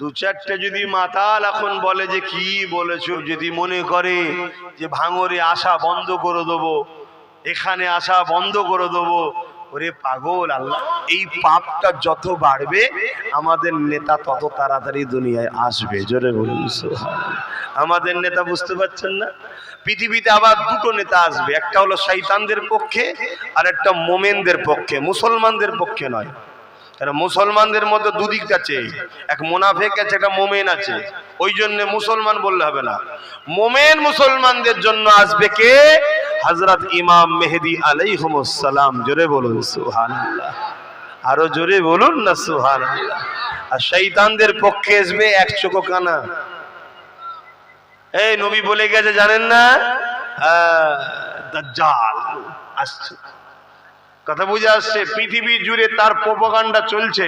দু চারটে যদি মাতাল এখন বলে যে কি বলেছ, যদি মনে করে যে ভাঙরে আসা বন্ধ করে দেবো, এখানে আসা বন্ধ করে দেবো, ওরে পাগল আল্লাহ, এই পাপটা যত বাড়বে, আমাদের নেতা তত তাড়াতাড়ি দুনিয়ায় আসবে। জোরে বলুন আমাদের নেতা বুঝতে পারছেন না? পৃথিবীতে আবার দুটো নেতা আসবে, একটা হলো শৈতানদের পক্ষে আর একটা মোমেনদের পক্ষে, মুসলমানদের পক্ষে নয়। মুসলমানদের মধ্যে দুদিক আছে। এক মোনাফেক আছে, একটা মোমেন আছে। ওই জন্য মুসলমান বললে হবে না। মোমেন মুসলমানদের জন্য আসবে কে? হজরত ইমাম মেহেদি আলাইহুমুসসালাম। জোরে বলুন, সুবহানাল্লাহ। আরও জোরে বলুন না, সুবহানাল্লাহ। আর শৈতানদের পক্ষে আসবে এক চোখো কানা। এই নবী বলে গেছে, জানেন না? দাজ্জাল। আসছে। কথা বুঝে আসছে, পৃথিবী জুড়ে তার প্রোপাগান্ডা চলছে।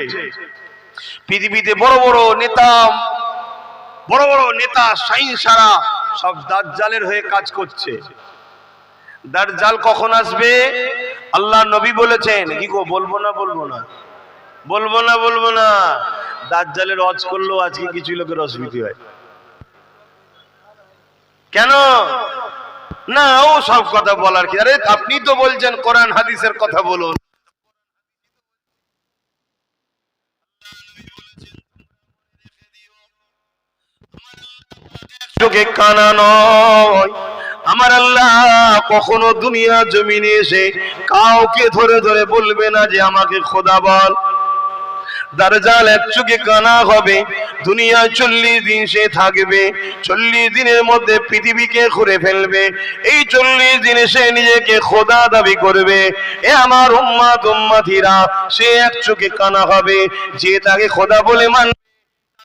পৃথিবীতে বড় বড় নেতা, বড় বড় নেতা সাইন সারা সব দাজ্জালের হয়ে কাজ করছে। দাজ্জাল কখন আসবে? আল্লাহ নবী বলেছেন। কি গো, বলব না বলব না? বলব না বলব না? দাজ্জালের রজ করলেও আজকে কিছু লোকের অসুবিধা হয়। কেন? না, ও সব কথা বলার কি? আরে, আপনি তো বলছেন কোরআন, হাদিসের কথা বলুন। চোখে কানা নয়, আমার আল্লাহ কখনো দুনিয়া জমিনে এসে কাউকে ধরে ধরে বলবে না যে আমাকে খোদা বল। দারজাল এক চুকে কানা হবে। দুনিয়ায় চল্লিশ দিন সে থাকবে। চল্লিশ দিনের মধ্যে পৃথিবীকে ঘুরে ফেলবে। এই চল্লিশ দিনে সে নিজেকে খোদা দাবি করবে। এ আমার উম্মা উম্মাথিরা সে এক চোখে কানা হবে। যে তাকে খোদা বলে মান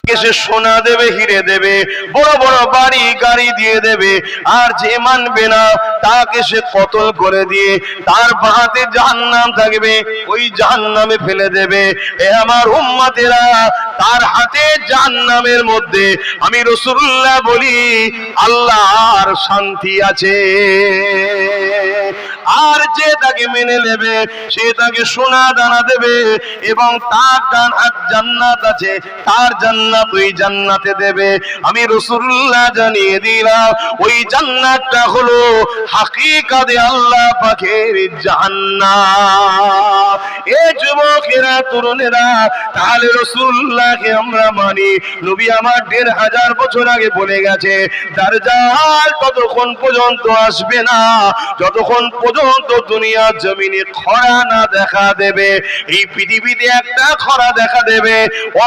কে সে সোনা দেবে, হিরে দেবে, বড় বড় বাড়ি, গাড়ি দিয়ে দেবে, আর যে মানবে না, তাকে সে কতল করে দিয়ে তার বাহাতে জাহান্নাম থাকবে, ওই জাহান্নামে ফেলে দেবে। এ আমার উম্মাতেরা, তার হাতে জাহান্নামের মধ্যে আমি রসুল্লাহ বলি, আল্লাহর শান্তি আছে। আর যে তাকে মেনে নেবে, সে তাকে সোনা দানা দেবে এবং তার জান্নাত আছে, তার জান্নাত ওই জান্নাতে দেবে। আমি রসুল্লাহ জানিয়ে দিলাম, ওই জান্নাতটা হলো হাকিকাতে আল্লাহ পাখের জান্নাত এ যুবকেরা, তরুণেরা, তাহলে রসুল্লাহকে আমরা মানি। নবী আমার দেড় হাজার বছর আগে বলে গেছে, দারজাল ততক্ষণ পর্যন্ত আসবে না, যতক্ষণ দুনিয়া জমিনে খরা না দেখা দেবে, এই পৃথিবীতে একটা খরা দেখা দেবে,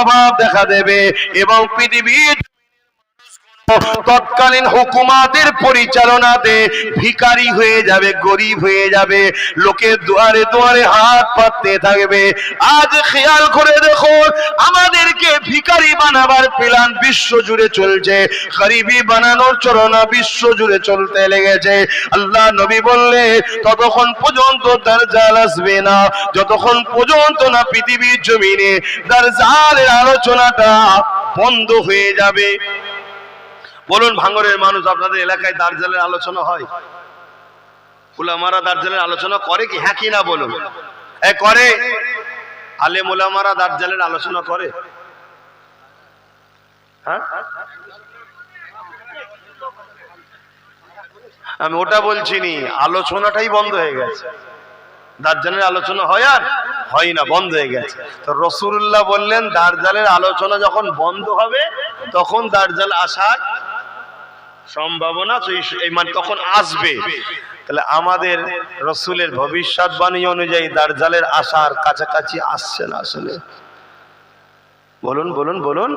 অভাব দেখা দেবে এবং পৃথিবীর তৎকালীন হুকুমাতের পরিচালনাতে ভিখারি হয়ে যাবে, গরিব হয়ে যাবে, লোকের দুয়ারে দুয়ারে হাত পাততে থাকবে। আজ খেয়াল করে দেখো আমাদেরকে ভিখারি বানাবার প্ল্যান বিশ্ব জুড়ে চলছে, গরিবি বানানোর চরণা বিশ্ব জুড়ে চলতে লেগেছে। আল্লাহ নবী বললে, ততক্ষণ পর্যন্ত তার জাল আসবে না, যতক্ষণ পর্যন্ত না পৃথিবীর জমিনে তার জালের আলোচনাটা বন্ধ হয়ে যাবে। বলুন, ভাঙরের মানুষ আপনাদের এলাকায় দার্জালের আলোচনা হয়? উলামারা দার্জালের আলোচনা করে কি? হ্যাঁ কি না বলুন। করে। আলেম উলামারা দার্জালের আলোচনা করে। হ্যাঁ? আমি ওটা বলছি নি, আলোচনাটাই বন্ধ হয়ে গেছে। দার্জালের আলোচনা হয় আর হয় না, বন্ধ হয়ে গেছে। তো রসুল্লাহ বললেন দার্জালের আলোচনা যখন বন্ধ হবে, তখন দার্জাল আসার সম্ভাবনা এই মানে তখন আসবে। তাহলে আমাদের রসুলের ভবিষ্যৎবাণী অনুযায়ী দার্জালের আসার কাছাকাছি আসছে না আসলে? বলুন বলুন বলুন।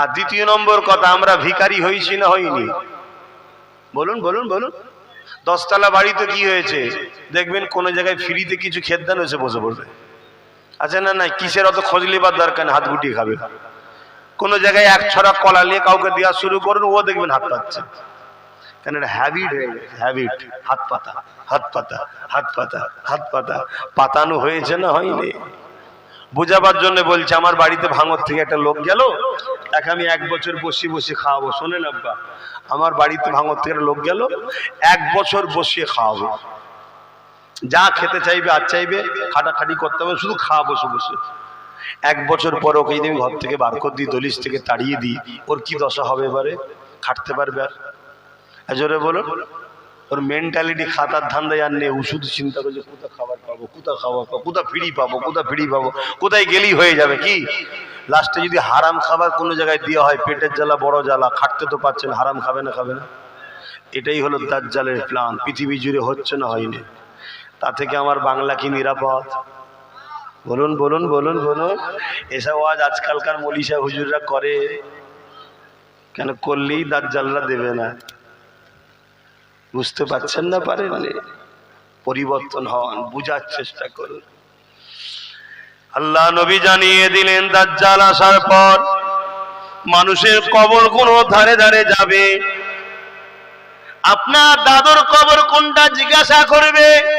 আর দ্বিতীয় নম্বর কথা, আমরা ভিখারি হয়েছি না হইনি। বলুন বলুন বলুন। দশতলা বাড়িতে কি হয়েছে? দেখবেন কোন জায়গায় ফ্রিতে কিছু খেদান হয়েছে, বসে বসে আচ্ছা না না কিসের অত খোঁজ লিবার দরকার হাত গুটিয়ে খাবে। কোন জায়গায় এক ছড়া কলা নিয়ে কাউকে দেওয়া শুরু করুন, ও দেখবেন হাত পাচ্ছে। কেন এটা হ্যাবিট হয়ে গেছে হ্যাবিট হাত পাতা হাত পাতা হাত পাতা হাত পাতা। পাতানো হয়েছে না হয়নি? বুঝাবার জন্য বলছে, আমার বাড়িতে ভাঙর থেকে একটা লোক গেল তাকে আমি এক বছর বসিয়ে বসিয়ে খাওয়াবো। শোনেন আব্বা, আমার বাড়িতে ভাঙর থেকে লোক গেল, এক বছর বসিয়ে খাওয়াবো। যা খেতে চাইবে, আর চাইবে, খাটাখাটি করতে হবে, শুধু খাওয়াবো, বসে বসে। এক বছর পর ওকে যদি আমি ঘর থেকে বার করে দিই, দলিশ থেকে তাড়িয়ে দিই, ওর কি দশা হবে এবারে? খাটতে পারবে আর? জোরে বলো। ওর মেন্টালিটি খাতার ধান্দায় আর নেই। ওষুধ চিন্তা করছে কোথা খাবার পাবো কোথা খাবার পাবো কোথা ফিরি পাবো কোথা ফিরি পাবো, কোথায় গেলেই হয়ে যাবে কি? লাস্টে যদি হারাম খাবার কোনো জায়গায় দেওয়া হয়, পেটের জ্বালা, বড় জ্বালা, খাটতে তো পারছেন, হারাম খাবে না খাবে না? এটাই হলো দাজ্জালের প্ল্যান পৃথিবী জুড়ে হচ্ছে না, হয়নি। তা থেকে আমার বাংলা কি নিরাপদ। বলুন বলুন বলুন বলুন। এসব আজ আজকালকার মলিশা হুজুররা করে। কেন করলেই দাজ্জালরা দেবে না? বুঝতে পারছেন না পারেননি পরিবর্তন হন, বুঝার চেষ্টা করুন। আল্লাহ নবী জানিয়ে দিলেন, দাজ্জাল আসার পর মানুষের কবর কোন ধারে ধারে যাবে। আপনার দাদুর কবর কোনটা জিজ্ঞাসা করবে?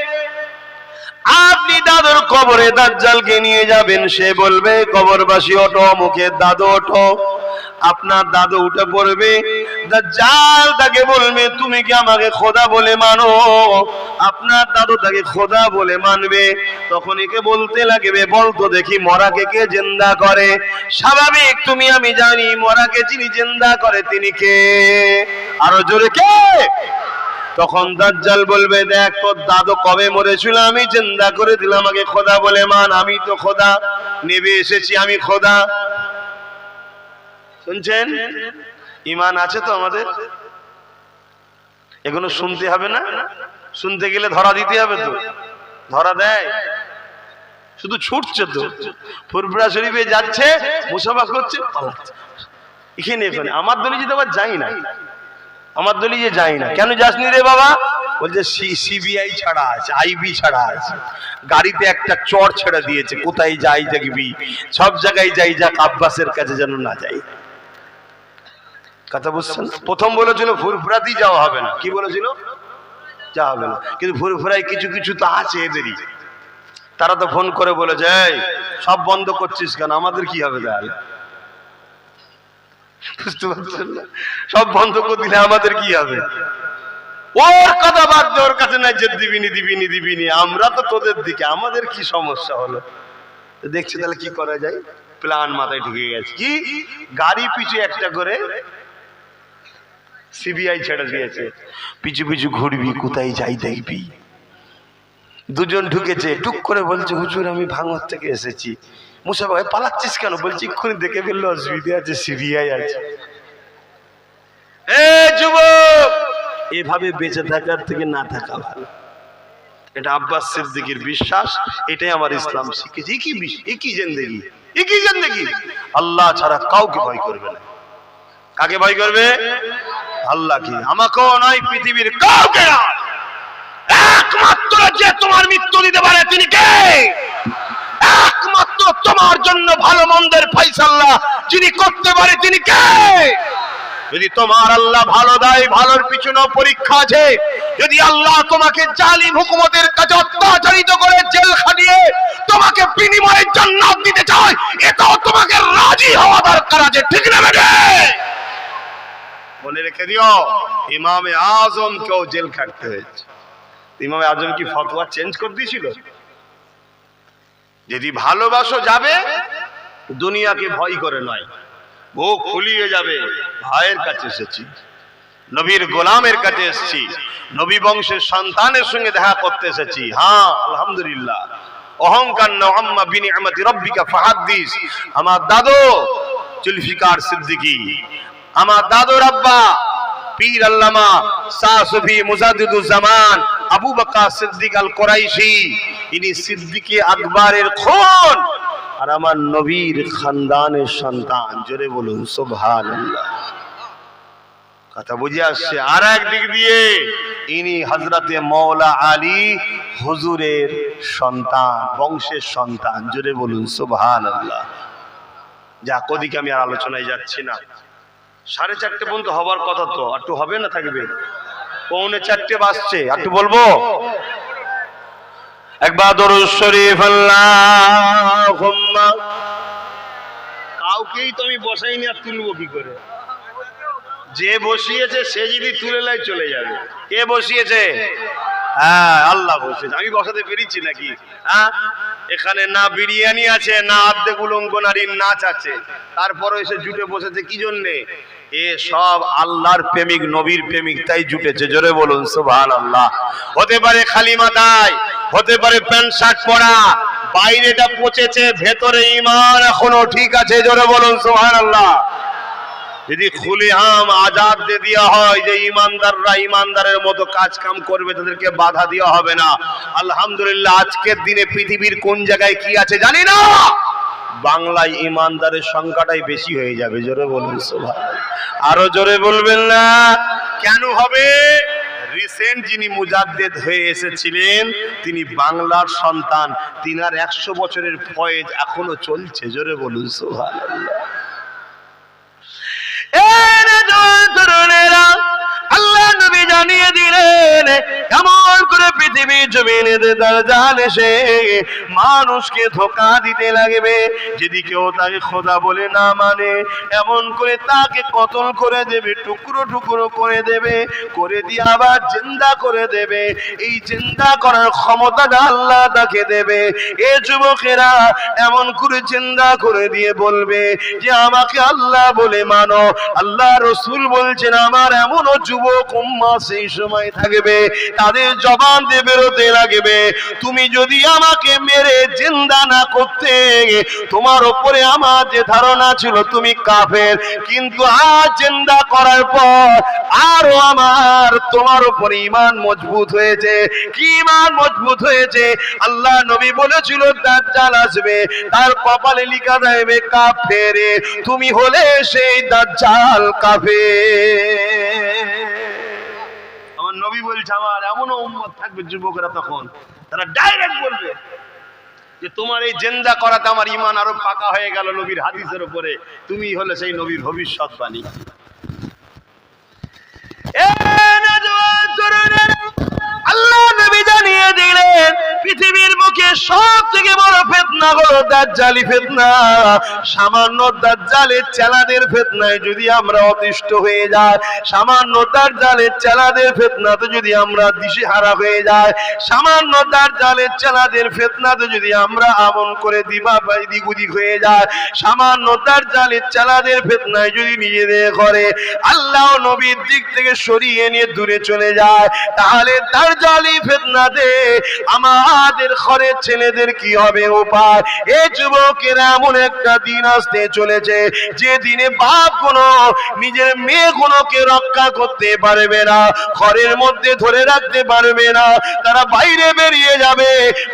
আপনি দাদুর কবরে দাজ্জালকে নিয়ে যাবেন, সে বলবে, কবরবাসী ওঠো মুখের দাদু ওঠো। আপনার দাদু উঠে পড়বে। দাজ্জাল তাকে বলবে, তুমি কি আমাকে খোদা বলে মানো? আপনার দাদু তাকে খোদা বলে মানবে। তখন একে বলতে লাগবে বলতো দেখি মরাকে কে জিন্দা করে? স্বাভাবিক, তুমি, আমি জানি, মরাকে যিনি জিন্দা করে, তিনি কে? আরও জোরে, কে? তখন দাজ্জাল বলবে, দেখ তোর দাদু কবে মরেছিল? আমি জিন্দা করে দিলাম আমাকে খোদা বলে, মান, আমি তো খোদা। নেবে এসেছি আমি খোদা। শুনছেন? ইমান আছে তো আমাদের? এগুলো শুনতে হবে না? শুনতে গেলে ধরা দিতে হবে তো। ধরা দেয়? শুধু ছুটছে তো। ফুরফুরা শরীফে যাচ্ছে, মুসাফা করছে এখানে এখানে। আমার দলে যেতে আবার যাই না আমার দলি যে যাই না। কেন যাসনি রে বাবা? বলছে সিবিআই ছাড়া আছে, আইবি ছাড়া আছে। গাড়িতে একটা চর ছেড়ে দিয়েছে, কোথায় যাই দেখবি? সব জায়গায় যাই যাক, আব্বাসের কাছে যেন না যাই। কথা বুঝছেন? প্রথম বলেছিল, ফুরফুরাতেই যাওয়া হবে না। কি বলেছিল? যাওয়া হবে না। কিন্তু ফুরফুরাই কিছু কিছু তো আছে এদেরই। তারা তো ফোন করে বলেছে সব বন্ধ করছিস কেন? আমাদের কি হবে তাহলে? বুঝতে পারছেন না? সব বন্ধ করে দিলে আমাদের কি হবে? ওর কথা বাদ দে, ওর কাছে নাই যে দিবিনি দিবিনি দিবিনি। আমরা তো তোদের দিকে আমাদের কি সমস্যা হলো? দেখছি তাহলে কি করা যায়? প্ল্যান মাথায় ঢুকে গেছে। কি? গাড়ি পিছু একটা করে সিবিআই ছেড়ে দিয়েছে। পিছু পিছু ঘুরবি কোথায় যাই দেখবি। দুজন ঢুকেছে টুক করে বলছে হুজুর আমি ভাঙর থেকে এসেছি। মুসা ভাই, পালাচ্ছিস কেন? বলছি এক্ষুনি দেখে ফেলল, অসুবিধা আছে সিবিআই আছে। যুবক! এভাবে বেঁচে থাকার থেকে না থাকা ভালো। এটা আব্বাস সিদ্দিকির বিশ্বাস, এটাই আমার ইসলাম শিখেছে কি বিশ- এ কি জেন্দেগি? এ জেন্দেগি? আল্লাহ ছাড়া কাউকে ভয় করবে না। কাকে ভয় করবে? আল্লাহ কি আমাকেও নয়, পৃথিবীর কাউকে নয়। একমাত্র যে তোমার মৃত্যু দিতে পারে, তিনি কে? তোমার জন্য ভালো মন্দের ফাইসাল্লাহ যিনি করতে পারে তিনি কে? যদি তোমার আল্লাহ ভালো দেয়, ভালোর পিছনে পরীক্ষা আছে, যদি আল্লাহ তোমাকে জালিম হুকুমতের কাছে অত্যাচারিত করে জেল খাটিয়ে তোমাকে বিনিময়ে জান্নাত দিতে চায়, এটাও তোমাকে রাজি হওয়া দরকার আছে, ঠিক না বেটে? মনে রেখে দিও, ইমামে আজম কেউ জেল খাটতে হয়েছে। ইমামে আজম কি ফতোয়া চেঞ্জ করে দিয়েছিল? যদি ভালোবাসো যাবে, দুনিয়াকে ভয় করে নয়। বুক ফুলিয়ে যাবে, ভাইয়ের কাছে এসেছি। নবীর গোলামের কাছে এসেছি। নবী বংশের সন্তানের সঙ্গে দেখা করতে এসেছি। হ্যাঁ আলহামদুলিল্লাহ। অহংকার নআম্মা বিনিআমাতি রব্বিকা ফাহাদ্দিস। আমার দাদু জুলফিকার সিদ্দিকী। আমার দাদুর আব্বা পীর আল্লামা শাহ সুফি মুজাদ্দিদুজ জামান আবু বাকা সিদ্দিক আল কোরাইশি ইনি সিদ্দিকে আকবরের খুন। আর আমার নবীর খানদানের সন্তান, জোরে বলুন, সুবহানাল্লাহ। কথা বুঝে আসছে। আর এক দিক দিয়ে ইনি হজরতে মৌলা আলী হুজুরের সন্তান, বংশের সন্তান, জোরে বলুন সুবহান আল্লাহ যাক, ওদিকে আমি আর আলোচনায় যাচ্ছি না। সাড়ে চারটে পর্যন্ত হবার কথা তো একটু হবে না থাকবে? পৌনে চারটে বাজছে একটু বলব? একবার দরুদ শরীফ আল্লাহুম্মা। কাউকেই তো আমি বসাইনি আর তুলবো কি করে? যে বসিয়েছে সে যদি তুলে লাই চলে যাবে। কে বসিয়েছে? হ্যাঁ আল্লাহ বসেছে আমি বসাতে পেরেছি নাকি? হ্যাঁ? এখানে না বিরিয়ানি আছে না আর্ধেক উলঙ্গ নারীর নাচ আছে। তারপরে এসে জুটে বসেছে কি জন্যে? এ সব আল্লাহর প্রেমিক, নবীর প্রেমিক, তাই জুটেছে। জোরে বলুন সুবহান আল্লাহ হতে পারে খালি মাথায় হতে পারে প্যান্ট, শার্ট পরা, বাইরেটা পচেছে, ভেতরে ইমান এখনও ঠিক আছে, জোরে বলুন সুবহান আল্লাহ যদি খুলে আম আজাদ দিয়ে দেওয়া হয় যে ইমানদাররা ইমানদারের মতো কাজ কাম করবে, তাদেরকে বাধা দেওয়া হবে না। আলহামদুলিল্লাহ, আজকের দিনে পৃথিবীর কোন জায়গায় কি আছে জানি না? বাংলায় ইমানদারের সংখ্যাটাই বেশি হয়ে যাবে, জোরে বলবেন সোভা আরও জোরে বলবেন না, কেন হবে? রিসেন্ট যিনি মুজাদ্দেদ হয়ে এসেছিলেন, তিনি বাংলার সন্তান, তিনার একশো বছরের ফয়েজ এখনও চলছে, জোরে বলুন সোভা করে পৃথিবী জমিনে জাল এসে মানুষকে ধোকা দিতে লাগবে তাকে খোদা বলে না মানে এমন করে তাকে কতল করে দেবে, টুকরো টুকরো করে দেবে, করে দিয়ে আবার জিন্দা করে দেবে। এই চিন্তা করার আল্লাহ তাকে দেবে। এ যুবকেরা এমন করে চিন্তা করে দিয়ে বলবে যে, আমাকে আল্লাহ বলে মানো। আল্লাহ রসুল বলছেন, আমার এমনও যুবক উম্মা সেই সময় থাকবে, তাদের জবান দিয়ে বেরোতে লাগবে। তুমি যদি আমাকে মেরে জিন্দা না করতে, তোমার উপরে আমার যে ধারণা ছিল তুমি কাফের। কিন্তু আজ জিন্দা করার পর আরও আমার তোমার উপর ইমান মজবুত হয়েছে। কি ইমান মজবুত হয়েছে? আল্লাহ নবী বলেছিল, দাজ্জাল আসবে, তার কপালে লিখা দেবে কাফেরে। তুমি হলে সেই দাজ্জাল কাফে আমার নবী বলছে, আমার এমনও উম্মত থাকবে যুবকরা তখন। তারা ডাইরেক্ট বলবে যে, তোমার এই জেন্দা করাতে আমার ইমান আরও পাকা হয়ে গেল নবীর হাদিসের উপরে। তুমি হলে সেই নবীর ভবিষ্যৎ বাণী আল্লাহ পৃথিবীর বুকে সব থেকে বড় ফেতনা হলো দাজ্জালি ফেতনা। সামান্য দাজ্জালের চেলাদের ফেতনায় যদি আমরা অতিষ্ঠ হয়ে যাই, সামান্য দাজ্জালের চেলাদের ফেতনাতে যদি আমরা দিশেহারা হয়ে যাই, সামান্য দাজ্জালের চেলাদের ফেতনাতে যদি আমরা আমন করে দিবা দিগুদিক হয়ে যায় সামান্য দাজ্জালের চেলাদের ফেতনায় যদি নিজেদের করে আল্লাহ নবীর দিক থেকে সরিয়ে নিয়ে দূরে চলে যায়, তাহলে তার জালি ফেতনাতে আমাদের ঘরের ছেলেদের কি হবে উপায়? এ যুবকের এমন একটা দিন আসতে চলেছে, যে দিনে বাপ কোনো নিজের মেয়ে কোনোকে রক্ষা করতে পারবে না, ঘরের মধ্যে ধরে রাখতে পারবে না, তারা বাইরে বেরিয়ে যাবে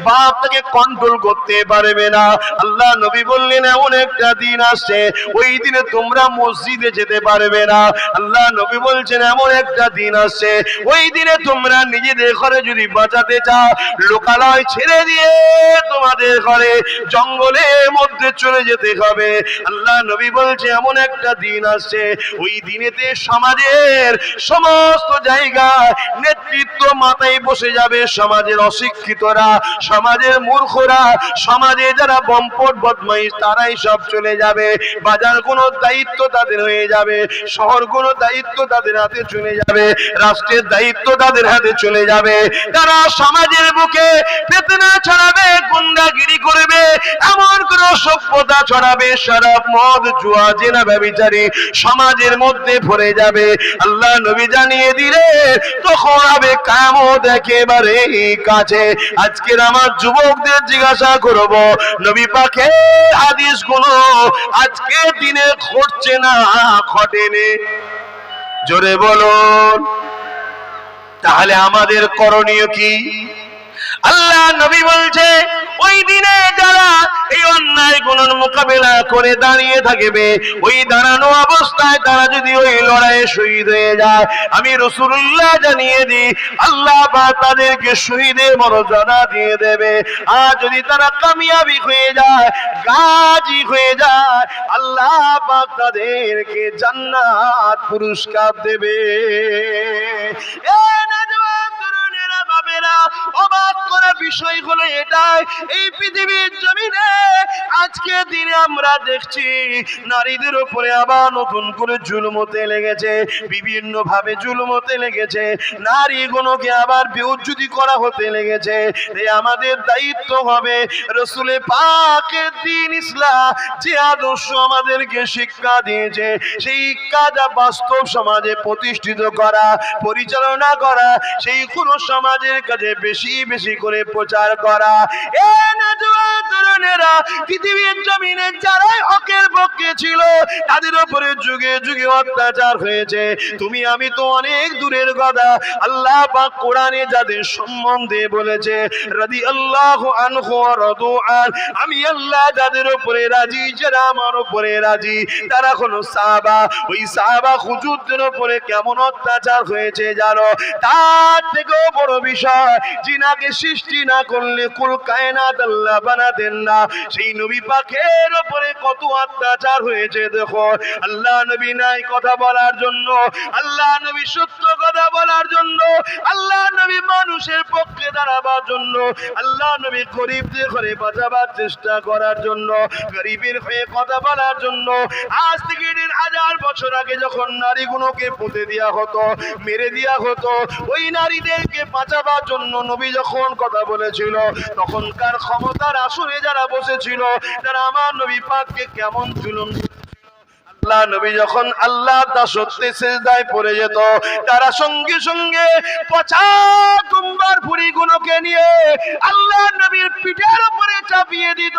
বাপ তাকে কন্ট্রোল করতে পারবে না। আল্লাহ নবী বললেন, এমন একটা দিন আসছে, ওই দিনে তোমরা মসজিদে যেতে পারবে না। আল্লাহ নবী বলছেন, এমন একটা দিন আসছে, ওই দিনে তোমরা নিজেদের ঘরে যদি বাঁচাতে চাও লোকালয় ছেড়ে দিয়ে তোমাদের ঘরে জঙ্গলের মধ্যে চলে যেতে হবে। আল্লাহ নবী বলছে, এমন একটা দিন আসছে। ওই দিনেতে সমাজের সমস্ত জায়গায় নেতৃত্ব মাথায় বসে যাবে সমাজের অশিক্ষিতরা, সমাজের মূর্খরা, সমাজে যারা বম্পট বদমাইশ, তারাই সব চলে যাবে। বাজার কোনো দায়িত্ব তাদের হয়ে যাবে, শহর কোনো দায়িত্ব তাদের হাতে চলে যাবে, রাষ্ট্রের দায়িত্ব তাদের হাতে চলে যাবে। তারা সমাজের বুকে ফেতনা ছড়াবে, গুন্ডাগিরি করবে, এমন কোন সভ্যতা ছড়াবে সারাপ মদ, জুয়া, জেনা ব্যবিচারী সমাজের মধ্যে ভরে যাবে। আল্লাহ নবী জানিয়ে দিলে তখন হবে কামত একেবারে কাছে। আজকের আমার যুবকদের জিজ্ঞাসা করব, নবী পাখে হাদিসগুলো আজকে দিনে ঘটছে না ঘটেনি? জোরে বলুন। তাহলে আমাদের করণীয় কি? আল্লাহ নবী বলছে, ওই দিনে যারা এই অন্যায়গুলোর মোকাবেলা করে দাঁড়িয়ে থাকবে, ওই দাঁড়ানো অবস্থায় তারা যদি ওই লড়াইয়ে শহীদ হয়ে যায়, আমি রসুল্লাহ জানিয়ে দিই, আল্লাহ বা তাদেরকে শহীদের মর্যাদা দিয়ে দেবে। আর যদি তারা কামিয়াবি হয়ে যায়, গাজী হয়ে যায়, আল্লাহ পাক তাদেরকে জান্নাত পুরস্কার দেবে। নারীদের উপরে আবার নতুন করে জুলুম হতে লেগেছে বিভিন্ন ভাবে জুলুম হতে লেগেছে, নারীগুলোকে আবার বিউজ্জুতি করা হতে লেগেছে আমাদের দায়িত্ব হবে রসুলে পাকের দিন ইসলাম, যে আদর্শ আমাদেরকে শিক্ষা দিয়েছে, সেই শিক্ষাটা বাস্তব সমাজে প্রতিষ্ঠিত করা, পরিচালনা করা, সেই কোন সমাজের কাছে বেশি বেশি করে প্রচার করা। এ নজওয়ান তরুণেরা পৃথিবীর জমিনে যারাই হকের পক্ষে ছিল, তাদের উপরে যুগে যুগে অত্যাচার হয়েছে। তুমি, আমি তো অনেক দূরের কথা। আল্লাহ কোরআনে যাদের সম্বন্ধে বলেছে রাদি আল্লাহ আমি আল্লাহ যাদের উপরে রাজি, যারা আমার উপরে রাজি, তারা কোনো সাহাবা। ওই সাহাবা হুজুরদের উপরে কেমন অত্যাচার হয়েছে জানো? তার থেকেও বড় বিষয়, জিনাকে সৃষ্টি না করলে কুল কায়নাত আল্লাহ বানাতেন না। সেই নবী পাকের উপরে কত অত্যাচার হয়েছে, দেখো। আল্লাহ নবী নাই কথা বলার জন্য। আল্লাহ নবী সত্য কথা বলার জন্য। আল্লাহ নবী মানুষের পক্ষে দাঁড়াবার জন্য। আল্লাহ নবী গরিবদের ঘরে বাঁচাবার চেষ্টা করার জন্য। গরিবের হয়ে কথা বলার জন্য। আজ থেকে দেড় হাজার বছর আগে যখন নারীগুলোকে পুঁতে দেওয়া হতো, মেরে দেওয়া হতো, ওই নারীদেরকে বাঁচাবার জন্য নবী যখন কথা বলেছিল, তখনকার ক্ষমতার আসরে যারা বসেছিল তারা আমার নবী পাককে কেমন জুলুম আল্লাহ নবী যখন আল্লাহ দাসত্বে সেজদায় পড়ে যেত, তারা সঙ্গে সঙ্গে পচা কুম্বার ভুড়ি গুলোকে নিয়ে আল্লাহ নবীর পিঠের উপরে চাপিয়ে দিত।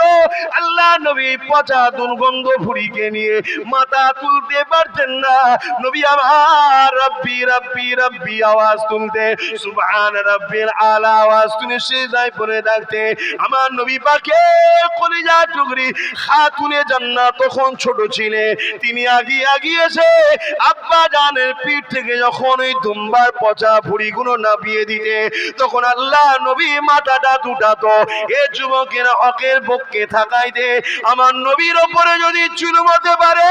আল্লাহ নবী পচা দুর্গন্ধ ভুড়িকে নিয়ে মাথা তুলতে পারতেন না। নবী আমার রব্বি রব্বি রব্বি আওয়াজ তুলতে, সুবহান রব্বিল আলা আওয়াজ তুলে সেজদায় পড়ে থাকতে। আমার নবী পাকে কলিজা টুকরি খাতুনে জান্নাত তখন ছোট ছিলে তিনি আগিয়ে আগিয়েছে আব্বা জানের পিঠ থেকে যখন ওই দুম্বার পচা ভুড়িগুলো নামিয়ে দিতে, তখন আল্লাহ নবী মাথাটা দুটাতো। এ যুবকের হকের থাকাই থাকাইতে আমার নবীর ওপরে যদি চুলমতে পারে,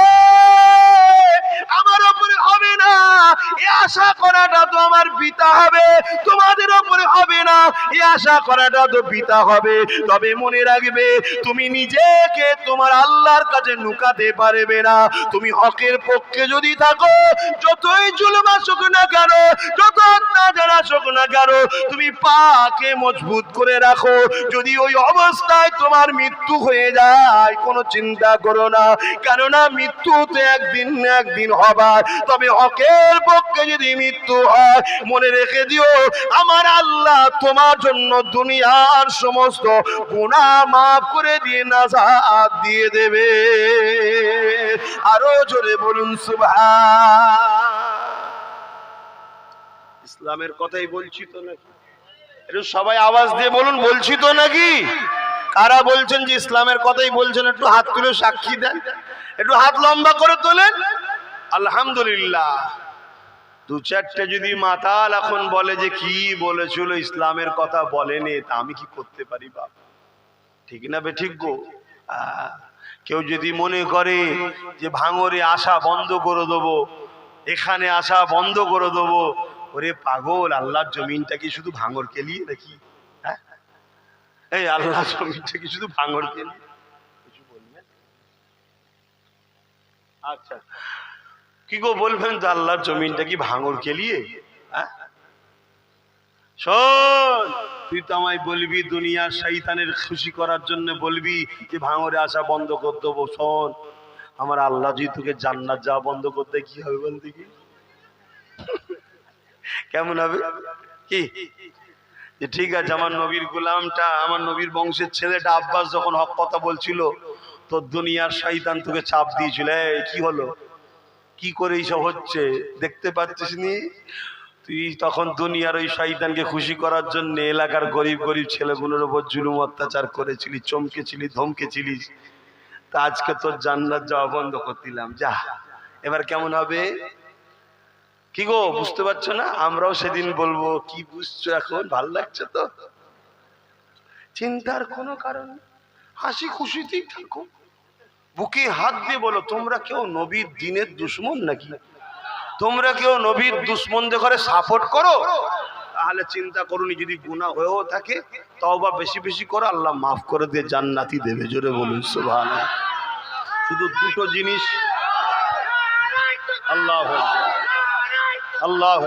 আমার ওপরে হবে না। এ আশা করাটা তো আমার পিতা হবে। তোমাদের ওপরে হবে না। এ আশা করাটা তো পিতা হবে। তবে মনে রাখবে, তুমি নিজেকে তোমার আল্লাহর কাছে লুকাতে পারবে না। তুমি হকের পক্ষে যদি থাকো, যতই জুলুম আসুক না কেন, যত অত্যাচার আসুক না কেন, তুমি পাকে মজবুত করে রাখো। যদি ওই অবস্থায় তোমার মৃত্যু হয়ে যায়, কোনো চিন্তা করো না। কেননা মৃত্যু তো একদিন একদিন হবার তবে হকের পক্ষে যদি মৃত্যু হয়, মনে রেখে দিও, আমার আল্লাহ তোমার জন্য দুনিয়ার সমস্ত গুনাহ মাফ করে দিয়ে নাজাত দিয়ে দেবে। আরও জোরে বলুন, সুবহান। ইসলামের কথাই বলছি তো নাকি? সবাই আওয়াজ দিয়ে বলুন, বলছি তো নাকি? কারা বলছেন যে ইসলামের কথাই বলছেন? একটু হাত তুলে সাক্ষী দেন। একটু হাত লম্বা করে তোলেন। আলহামদুলিল্লাহ। দু চারটে যদি মাতাল এখন বলে যে কি বলেছিল, ইসলামের কথা বলেনি, তা আমি কি করতে পারি বাপ? ঠিক না বে ঠিক গো? কেউ যদি মনে করে যে ভাঙরে আসা বন্ধ করে দেবো, এখানে আসা বন্ধ করে দেবো, ওরে পাগল, আল্লাহর জমিনটা কি শুধু ভাঙর কেলিয়ে নাকি? হ্যাঁ? এই আল্লাহ জমিনটা কি শুধু ভাঙর কেলিয়ে? কিছু বলবেন? আচ্ছা। কি গো বলবেন? তো আল্লাহর জমিনটা কি ভাঙর কেলিয়ে হ্যাঁ? শোন, তুই তো আমায় বলবি, দুনিয়ার শৈতানের খুশি করার জন্য বলবি যে ভাঙরে আসা বন্ধ করে দেবো, শোন। আমার আল্লাহ যদি তোকে জান্নাত যাওয়া বন্ধ করতে কি হবে বল দেখি? কেমন হবে? কি? যে ঠিক আছে, আমার নবীর গোলামটা, আমার নবীর বংশের ছেলেটা আব্বাস যখন হক কথা বলছিল, তো দুনিয়ার শয়তান তোকে চাপ দিয়েছিল। কি হলো? কি করে এইসব হচ্ছে? দেখতে পাচ্ছিস নি? তুই তখন দুনিয়ার ওই শয়তানকে খুশি করার জন্য এলাকার গরিব গরিব ছেলেগুলোর উপর জুলুম অত্যাচার করেছিলি, চমকেছিলি, ধমকেছিলিস। তা আজকে তোর জান্নাত যাওয়া বন্ধ করে দিলাম। যা, এবার কেমন হবে? কি গো, বুঝতে পারছ না? আমরাও সেদিন বলব, কি বুঝছ এখন? ভালো লাগছে তো? চিন্তার কোনো কারণ। হাসি খুশিতেই থাকো। বুকে হাত দিয়ে বলো, তোমরা কেউ নবীর দিনের দুশ্মন নাকি? তোমরা কেউ নবীর দুশ্মনদের ঘরে সাপোর্ট করো? তাহলে চিন্তা করুনি, যদি গুনাহ হয়েও থাকে, তওবা বেশি বেশি করে, আল্লাহ মাফ করে দিয়ে জান্নাতি দেবে, জোরে বলুন, সুবহানাল্লাহ। শুধু দুটো জিনিস। আল্লাহ আল্লাহ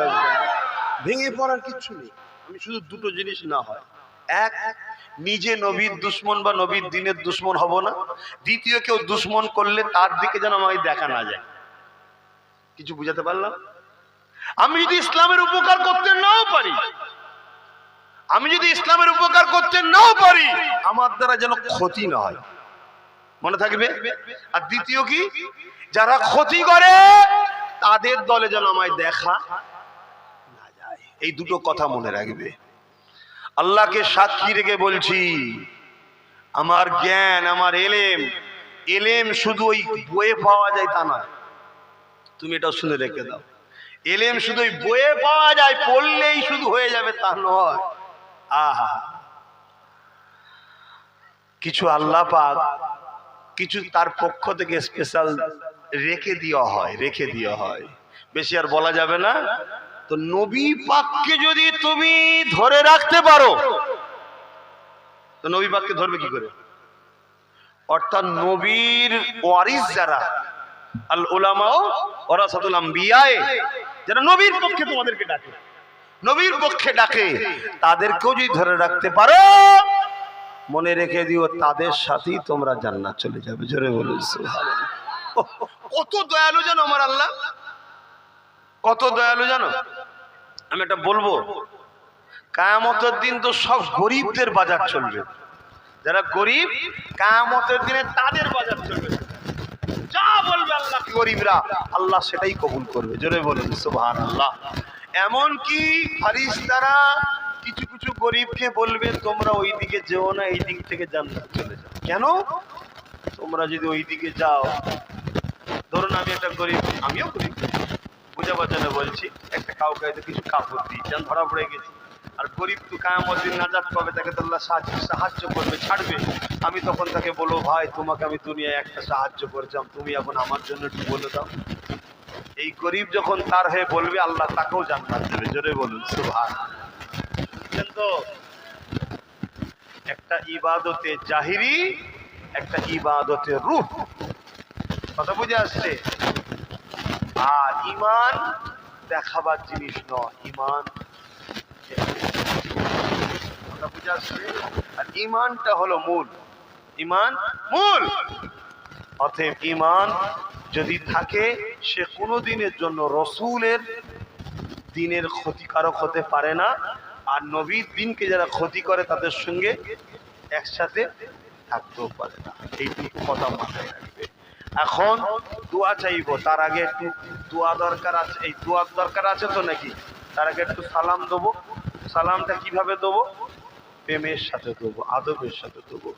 ভেঙে পড়ার কিচ্ছু নেই। আমি শুধু দুটো জিনিস না হয়। এক নিজে নবীর দুশ্মন বা নবীর দিনের দুশ্মন হব না। দ্বিতীয় কেউ দুশ্মন করলে তার দিকে যেন আমাকে দেখা না যায়। কিছু বুঝাতে পারলাম? আমি যদি ইসলামের উপকার করতে নাও পারি, আমি যদি ইসলামের উপকার করতে নাও পারি, আমার দ্বারা যেন ক্ষতি না হয়। মনে থাকবে? আর দ্বিতীয় কি? যারা ক্ষতি করে, তাদের দলে যেন আমায় দেখা না যায়। এই দুটো কথা মনে রাখবে। আল্লাহকে সাক্ষী রেখে বলছি, আমার জ্ঞান, আমার এলেম এলেম শুধু ওই বইয়ে পাওয়া যায় তা নয়। তুমি এটা শুনে রেখে দাও। এলেম শুধু ওই বইয়ে পাওয়া যায়, পড়লেই শুধু হয়ে যাবে তা নয়। আহা। কিছু আল্লাহ পাক কিছু তার পক্ষ থেকে স্পেশাল রেখে দেওয়া হয়, রেখে দেওয়া হয়। বেশি আর বলা যাবে না। তো নবী পাককে যদি তুমি ধরে রাখতে পারো, তো নবী পাককে ধরবে কি করে? অর্থাৎ নবীর ওয়ারিস যারা, আল ওলামাও যারা নবীর পক্ষে তোমাদেরকে ডাকে, নবীর পক্ষে ডাকে, তাদেরকেও যদি ধরে রাখতে পারো, মনে রেখে দিও তাদের সাথেই তোমরা জান্নাত চলে যাবে। জোরে কত দয়ালু জানো আমার আল্লাহ। কত দয়ালু জানো? আমি এটা বলব, কায়ামতের দিন তো সব গরিবদের বাজার চলবে। যারা গরিব, কায়ামতের দিনে তাদের বাজার চলবে। যা বলবে আল্লাহ, গরিবরা, আল্লাহ সেটাই কবুল করবে। জোরে বলুন সুবহান আল্লাহ এমন কি ফারিস্তারা কিছু কিছু গরিবকে বলবে, তোমরা ওই দিকে যেও না, এই দিক থেকে জান্নাত চলে যাও। কেন? তোমরা যদি ওই দিকে যাও, ধরুন আমি একটা গরিব, আমিও গরিব। পূজা বাজারে বলছি, একটা কাউকে হয়তো কিছু কাপড় দিই যেন ধরা পড়ে গেছি। আর গরিব তো কায়ামতিন নাজাত পাবে, তাকে তো আল্লাহ সাহায্য সাহায্য করবে, ছাড়বে। আমি তখন তাকে বলব, ভাই, তোমাকে আমি দুনিয়ায় একটা সাহায্য করেছিলাম, তুমি এখন আমার জন্য একটু বলে দাও। এই গরিব যখন তার হয়ে বলবে, আল্লাহ তাকেও জান্নাত দেবে। জোরে বলুন সুভান বুঝলেন তো? একটা ইবাদতে জাহিরি, একটা ইবাদতে রূহ। কথা বুঝে আসছে? আর ইমান দেখাবার জিনিস নয় ইমান আর ইমানটা হলো মূল। ইমান মূল। অতএব ইমান যদি থাকে, সে কোনো দিনের জন্য রসুলের দিনের ক্ষতিকারক হতে পারে না। আর নবীর দিনকে যারা ক্ষতি করে, তাদের সঙ্গে একসাথে থাকতেও পারে না। এইটুকু কথা মাথায় এখন দোয়া চাইব। তার আগে একটু দোয়া দরকার আছে এই দোয়ার দরকার আছে তো নাকি? তার আগে একটু সালাম দেবো। সালামটা কীভাবে দেবো? প্রেমের সাথে দেবো, আদবের সাথে দেবো।